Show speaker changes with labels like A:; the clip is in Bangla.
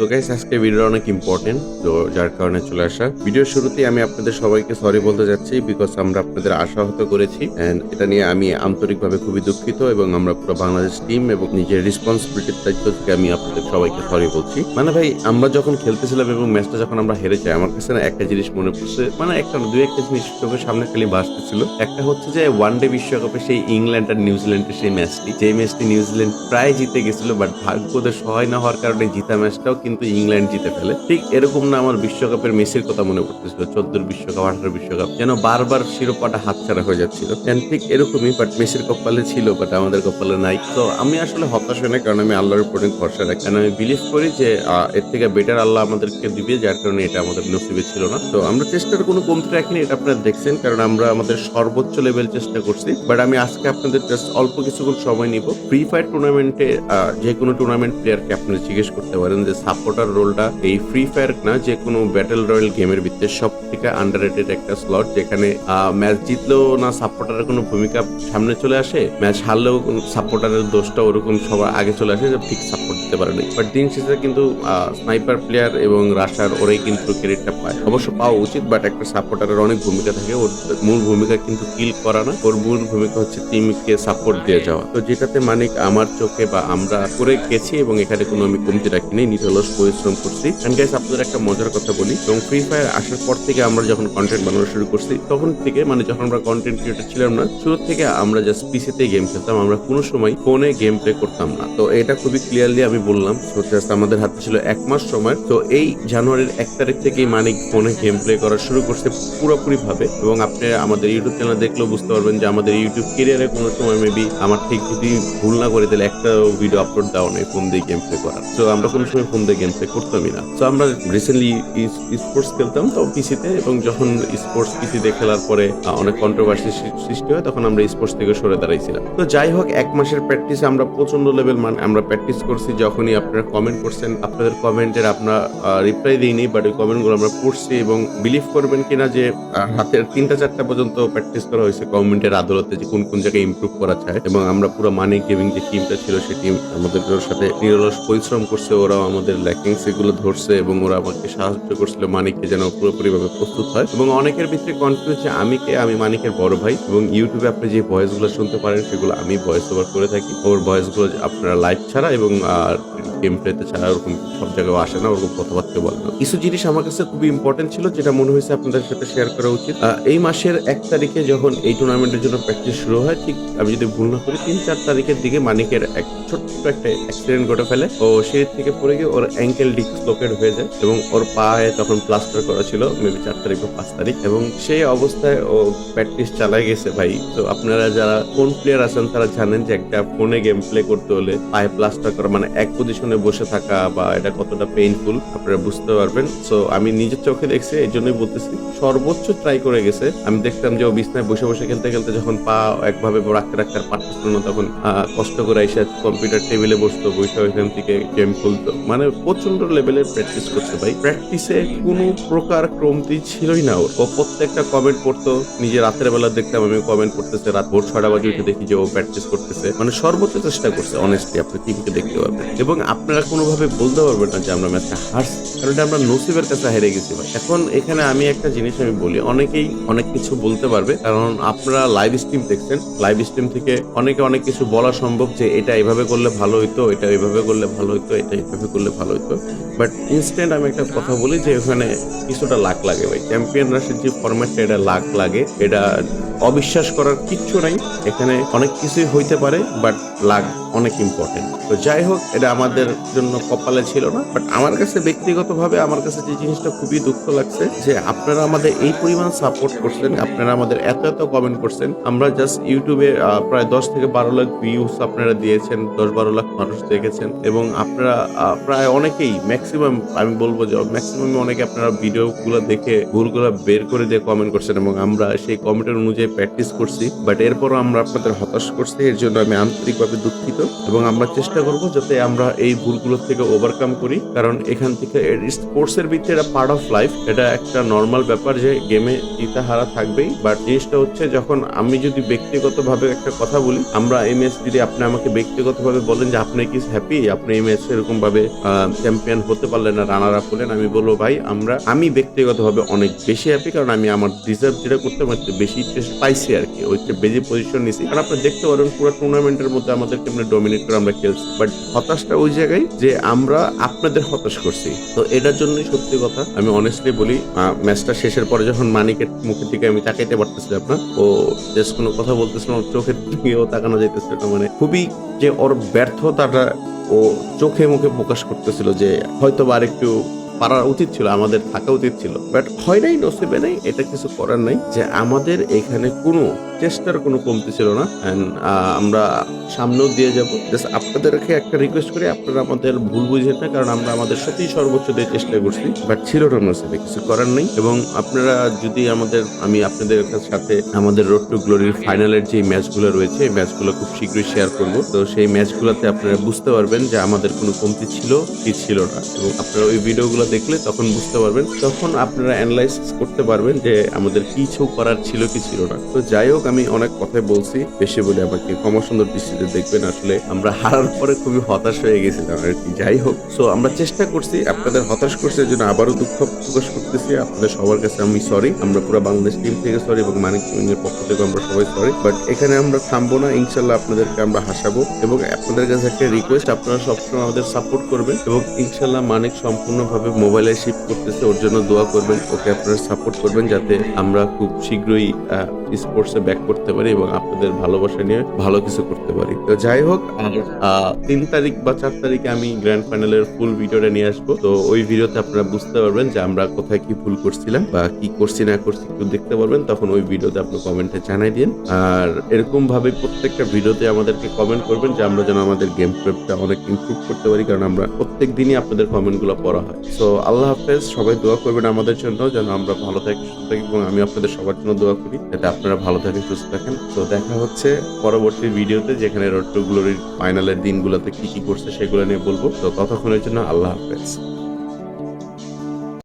A: তো গাইস আজকে ভিডিওটা অনেক ইম্পর্টেন্ট তো যার কারণে চলে আসা। ভিডিওর শুরুতেই আমি আপনাদের সবাইকে সরি বলতে যাচ্ছি বিকজ আমরা আপনাদের আশাহত করেছি এন্ড এটা নিয়ে আমি আন্তরিকভাবে খুবই দুঃখিত, এবং আমরা পুরো বাংলাদেশ টিম এবং নিজের রেসপন্সিবিলিটির দায়িত্ব থেকে আমি আপনাদের সবাইকে সরি বলছি। মানে ভাই, আমরা যখন খেলতেছিলাম এবং ম্যাচটা যখন আমরা হেরে যাই, আমার কাছে না একটা জিনিস মনে পড়ছে মানে একটা দুই একটা জিনিস চোখের সামনে খালি ভাসতেছিল একটা হচ্ছে যে ওয়ান ডে বিশ্বকাপে সেই ইংল্যান্ড আর নিউজিল্যান্ডের সেই ম্যাচটি যে ম্যাচটি নিউজিল্যান্ড প্রায় জিতে গেছিল বাট ভাগ্যদের সহায় না হওয়ার কারণে জিতা ম্যাচটাও কিন্তু ইংল্যান্ড জিতে ফেলে। ঠিক এরকম না আমার বিশ্বকাপের মেসির কথা মনে পড়তেছিল, চোদ্দোর বিশ্বকাপ আঠারো বিশ্বকাপ, যেন বারবার শিরোপাটা হাতছাড়া হয়ে যাচ্ছিল। ঠিক এরকমই বাট মেসির কপালে ছিল বাট আমাদের কপালে নাই। তো আমি আসলে হতাশ হই না কারণ আমি আল্লাহর উপরে ভরসা রাখি। কারণ আমি বিলিভ করি যে এর থেকে বেটার আল্লাহ আমাদেরকে দিবে, যার কারণে এটা আমাদের নসিবে ছিল না। তো আমরা চেষ্টার কোনো কমতি রাখিনি, এটা আপনারা দেখছেন, কারণ আমরা আমাদের সর্বোচ্চ লেভেল চেষ্টা করছি। বাট আমি আজকে আপনাদের জাস্ট অল্প কিছুক্ষণ সময় নিব। ফ্রি ফায়ার টুর্নামেন্টে যে কোনো টুর্নামেন্ট প্লেয়ারকে আপনারা জিজ্ঞেস করতে পারেন যে সাপোর্টার রোলটা এই ফ্রি ফায়ার না, যে কোনো ব্যাটেল রয়্যাল গেমের ভিতরে সব থেকে আন্ডার একটা স্লট যেখানে ম্যাচ জিতলেও না সাপোর্টারের কোনো ভূমিকা সামনে চলে আসে ম্যাচ হারলেও সাপোর্টারের দোষটা ওরকম সবার আগে চলে আসে যে ঠিক সাপোর্ট দিতে পারে নাই বাট দিন শেষে কিন্তু স্নাইপার প্লেয়ার এবং রাশার ওরাই কিন্তু ক্রেডিটটা পায়। অবশ্য পাওয়া উচিত বাট একটা সাপোর্টারের অনেক ভূমিকা থাকে, ওর মূল ভূমিকা কিন্তু কিল করা না, ওর মূল ভূমিকা হচ্ছে টিমকে সাপোর্ট দিয়ে যাওয়া। তো যেটাতে মানিক আমার চোখে বা আমরা করে গেছি এবং এখানে কোনো আমি কমতি রাখিনি নিরলস পরিশ্রম করছি। অ্যান্ড গাইস আপনাদের একটা মজার কথা বলি। এবং ফ্রি ফায়ার আসার পর থেকে আমরা যখন কন্টেন্ট বানানো শুরু করছি, তখন থেকে মানে যখন আমরা কন্টেন্ট ক্রিয়েটার ছিলাম না শুরু থেকে আমরা জাস্ট পিসিতে গেম খেলতাম। আমরা কোনো সময় ফোনে গেম প্লে করতাম না। তো এটা খুবই ক্লিয়ারলি আমি বললাম তো জাস্ট আমাদের হাতে ছিল এক মাস সময়। তো এই জানুয়ারির এক তারিখ থেকেই মানিক ফোনে গেম প্লে করা শুরু করছে পুরোপুরি ভাবে এবং আপনি আমাদের ইউটিউব চ্যানেল দেখলেও বুঝতে পারবেন যে আমাদের ইউটিউব কেরিয়ারে কোনো সময় মেবি আমার ঠিক যদি ভুল না করে, তাহলে একটা ভিডিও আপলোড দেওয়া নেই ফোন দিয়ে গেম প্লে করার। তো আমরা কোনো সময় ফোন দিয়ে গেম প্লে করতামই না। তো আমরা রিসেন্টলি স্পোর্টস খেলতাম তো পিসিতে এবং যখন স্পোর্টস পিসিতে খেলার পরে অনেক কন্ট্রোভার্সি সৃষ্টি হয় তখন আমরা স্পোর্টস থেকে সরে দাঁড়াইছিলাম। তো যাই হোক এক মাসের প্র্যাকটিসে আমরা প্রচণ্ড লেভেল মান আমরা প্র্যাকটিস করছি যখনই আপনারা কমেন্ট করছেন আপনাদের কমেন্টের আপনার রিপ্লাই দিইনি বাট ওই কমেন্টগুলো আমরা পড়ছি এবং বিলিভ করবেন কিনা যে আহ, রাতের তিনটা চারটা পর্যন্ত প্র্যাকটিস করা হয়েছে কমেন্টের আদালতে যে কোন কোন জায়গায় ইমপ্রুভ করা যায় এবং আমরা পুরো মানিক গেমিং যে টিমটা ছিল সেই টিম আমাদের সাথে নিরলস পরিশ্রম করছে ওরাও আমাদের ল্যাকিংস এগুলো ধরছে এবং ওরা আমাকে সাহায্য করছিল মানিককে যেন পুরোপুরিভাবে প্রস্তুত হয়। এবং অনেকের ভিতরে কনফিউজ যে আমি কে? আমি মানিকের বড় ভাই। এবং ইউটিউবে আপনি যে ভয়েসগুলো শুনতে পারেন, সেগুলো আমি ভয়েস ওভার করে থাকি। ওর ভয়েসগুলো আপনারা লাইভ ছাড়া এবং গেম প্লেতে ছাড়া ওরকম সব জায়গায় আসে না, ওরকম কথাবার্তা বলে না। কিছু জিনিস আমার কাছে খুবই ইম্পর্টেন্ট ছিল, যেটা মনে হয়েছে আপনাদের সাথে শেয়ার করা উচিত। এই মাসের এক তারিখে যখন এই টুর্নামেন্টের জন্য প্র্যাকটিস শুরু হয়, ঠিক আমি যদি ভুল না করি, তিন চার তারিখের দিকে মানিকের এক ছোট্ট একটা অ্যাক্সিডেন্ট ঘটে ফেলে। ও সিঁড়ি থেকে পড়ে গিয়ে ওর অ্যাঙ্কেল ডিসলোকেট হয়ে যায় এবং ওর পায়ে তখন প্লাস্টার করা ছিল মেবি চার তারিখ বা পাঁচ তারিখ। এবং সেই অবস্থায় ও প্র্যাকটিস চালায় গেছে ভাই। তো আপনারা যারা ফোন প্লেয়ার আছেন, তারা জানেন যে একটা ফোনে গেম প্লে করতে হলে পায়ে প্লাস্টার করা মানে এক পজিশনে বসে থাকা বা এটা কতটা পেইনফুল আপনারা বুঝতে পারবেন। সো আমি নিজের চোখে দেখছি, এই জন্যই বলতেছি, সর্বোচ্চ ট্রাই করে গেছে। আমি দেখতাম যে ও বিছনায় বসে বসে খেলতে খেলতে যখন পা একভাবে রাখতে রাখতে আর পারতেছিল না, তখন কষ্ট করে এসে কম্পিউটার টেবিলে বসতো, বসে ওইখান থেকে গেম খেলতো। মানে প্রচণ্ড লেভেলের প্র্যাকটিস করছে ভাই। প্র্যাকটিসে কোনো প্রকার ক্রমতি ছিলই না ওর। ও প্রত্যেকটা কমেন্ট পড়তো নিজে রাতের বেলা দেখতাম আমি কমেন্ট করতেছে, রাত ভোর ছটা বাজে উঠে দেখি যে ও প্র্যাকটিস করতেছে। মানে সর্বোচ্চ চেষ্টা করছে অনেস্টলি আপনি টিমকে দেখতে পাবেন এবং আপনারা কোনোভাবে বলতে পারবেন না যে আমরা ম্যাচটা হারছি, কারণ এটা আমরা নসিবের কাছে হেরে গেছি ভাই। এখন এখানে আমি একটা জিনিস আমি বলি, অনেকেই অনেক কিছু বলতে পারবে, কারণ আপনারা লাইভ স্ট্রিম দেখছেন। লাইভ স্ট্রিম থেকে অনেকে অনেক কিছু বলা সম্ভব যে এটা এভাবে করলে ভালো হইতো, এটা এভাবে করলে ভালো হইতো, এটা এভাবে করলে ভালো হইতো। বাট ইনস্ট্যান্ট আমি একটা কথা বলি যে ওখানে কিছুটা লাখ লাগে ভাই। চ্যাম্পিয়ন রাশের যে ফরম্যাটটা এটা লাখ লাগে, এটা অবিশ্বাস করার কিচ্ছু নাই। এখানে অনেক কিছুই হইতে পারে বাট লাখ অনেক ইম্পর্টেন্ট তো যাই হোক, এটা আমাদের জন্য কপালে ছিল না বাট আমার কাছে ব্যক্তিগতভাবে আমার কাছে যে জিনিসটা খুবই দুঃখ লাগছে, যে আপনারা আমাদের এই পরিমাণ সাপোর্ট করছেন, আপনারা আমাদের এত এত কমেন্ট করছেন। আমরা জাস্ট ইউটিউবে প্রায় দশ থেকে বারো লাখ ভিউজ আপনারা দিয়েছেন, দশ বারো লাখ মানুষ দেখেছেন, এবং আপনারা প্রায় অনেকেই ম্যাক্সিমাম আমি বলব যে ম্যাক্সিমাম অনেকে আপনারা ভিডিওগুলো দেখে ভুলগুলো বের করে দিয়ে কমেন্ট করছেন, এবং আমরা সেই কমেন্টের অনুযায়ী প্র্যাকটিস করছি বাট এরপরও আমরা আপনাদের হতাশ করছি, এর জন্য আমি আন্তরিকভাবে দুঃখিত। এবং আমরা চেষ্টা করব যাতে আমরা এই ভুলগুলো থেকে ওভারকাম করি। কারণ এখান থেকে স্পোর্টস এর ভিতরে এটা পার্ট অফ লাইফ এটা একটা নর্মাল ব্যাপার যে গেমে জিতা হারা থাকবেই। বাট জিনিসটা হচ্ছে যখন আমি যদি ব্যক্তিগতভাবে একটা কথা বলি, আমরা এই ম্যাচ যদি আপনি আমাকে ব্যক্তিগতভাবে বলেন যে আপনি কি হ্যাপি আপনি এই ম্যাচে এরকম ভাবে চ্যাম্পিয়ন হতে পারলেন না রানার আপ হলেন, আমি বলব, ভাই, আমরা, আমি ব্যক্তিগতভাবে অনেক বেশি হ্যাপি কারণ আমি আমার ডিজার্ভ যেটা করতে আমার চেয়ে বেশি পাইছি আর কি। ওই বেশি পজিশন নিছি। কারণ আপনি দেখতে পারেন পুরো টুর্নামেন্টের মধ্যে আমাদের কেমন ডমিনেট করে আমরা খেলছি। বাট হতাশটা ওই জায়গায় যে আমরা আপনাদের হতাশ করছি। তো এটার জন্যই সত্যি কথা, আমি অনেস্টলি বলি ম্যাচটা শেষের পরে যখন মানিকের মুখের দিকে আমি তাকাইতে পারতেছিলাম আপনার ও জাস্ট কোনো কথা বলতেছিলাম চোখের দিকেও তাকানো যেতেছিল মানে খুবই যে ওর ব্যর্থতাটা ও চোখে মুখে প্রকাশ করতেছিল যে হয়তো বা আরেকটু পারা উচিত ছিল, আমাদের থাকা উচিত ছিল। বাট হয় নাই, নসিবে নাই, এটা কিছু করার নাই যে আমাদের এখানে কোনো চেষ্টার কোনো কমতি ছিল না। আমরা সামনেও দিয়ে যাব। জাস্ট আপনাদেরকে একটা রিকোয়েস্ট করি, আপনারা আমাদের ভুল বুঝেন না, কারণ আমরা আমাদের সাথেই সর্বোচ্চ দিয়ে চেষ্টা করছি। বাট ছিল না নসিবে, কিছু করার নেই। এবং আপনারা যদি আমাদের, আমি আপনাদের সাথে আমাদের রোড টু গ্লোরির ফাইনালের যে ম্যাচগুলো রয়েছে, এই ম্যাচগুলো খুব শীঘ্রই শেয়ার করব। তো সেই ম্যাচগুলোতে আপনারা বুঝতে পারবেন যে আমাদের কোনো কমতি ছিল কি ছিল না। এবং আপনারা ওই ভিডিওগুলো দেখলে তখন বুঝতে পারবেন, তখন আপনারা অ্যানালাইজ করতে পারবেন যে আমাদের কিছু করার ছিল, কি ছিল না। তো যাই হোক, আমি অনেক কথাই বলছি, বেশি বলে আমাকে ক্ষমা সুন্দর দৃষ্টিতে দেখবেন, আসলে আমরা হারার পরে খুবই হতাশ হয়ে গেছিলাম আর কি। যাই হোক সো আমরা চেষ্টা করছি, আপনাদের হতাশ করছে এর জন্য আবারও দুঃখ প্রকাশ করতেছি, আপনাদের সবার কাছে আমি সরি আমরা পুরো বাংলাদেশ টিম থেকে সরি এবং মানিক টিমের পক্ষ থেকে আমরা সবাই সরি বাট এখানে আমরা থামবো না ইনশাল্লাহ আপনাদেরকে আমরা হাসাবো এবং আপনাদের কাছে একটা রিকোয়েস্ট আপনারা সবসময় আমাদের সাপোর্ট করবেন এবং ইনশাল্লাহ মানিক সম্পূর্ণভাবে মোবাইলে শিফট করতেছে, ওর জন্য দোয়া করবেন, ওকে আপনারা সাপোর্ট করবেন যাতে আমরা খুব শীঘ্রই স্পোর্টসে ব্যাক করতে পারি এবং আপনাদের ভালোবাসা নিয়ে ভালো কিছু করতে পারি। তো যাই হোক তিন তারিখ বা চার তারিখে আমি গ্র্যান্ড ফাইনালের ফুল ভিডিওটা নিয়ে আসব। তো ওই ভিডিওতে আপনারা বুঝতে পারবেন যে আমরা কোথায় কি ভুল করছিলাম বা কি করছি, না করছি, একটু দেখতে পারবেন, তখন ওই ভিডিওতে আপনি কমেন্টে জানাই দিন। আর এরকম ভাবে প্রত্যেকটা ভিডিওতে আমাদেরকে কমেন্ট করবেন যে আমরা যেন আমাদের গেম প্লেটা অনেক ইমপ্রুভ করতে পারি, কারণ আমরা প্রত্যেক দিনই আপনাদের কমেন্টগুলো পড়া হয়। সো আল্লাহ হাফেজ, সবাই দোয়া করবেন আমাদের জন্য, যেন আমরা ভালো থাকি, সুস্থ থাকি, এবং আমি আপনাদের সবার জন্য দোয়া করি, যাতে আপনারা ভালো থাকেন, সুস্থ থাকেন। তো দেখা হচ্ছে পরবর্তী ভিডিওতে, যেখানে রোড টু গ্লোরির ফাইনালের দিনগুলোতে কি কি করছে, সেগুলো নিয়ে বলব। তো ততক্ষণের জন্য আল্লাহ হাফেজ।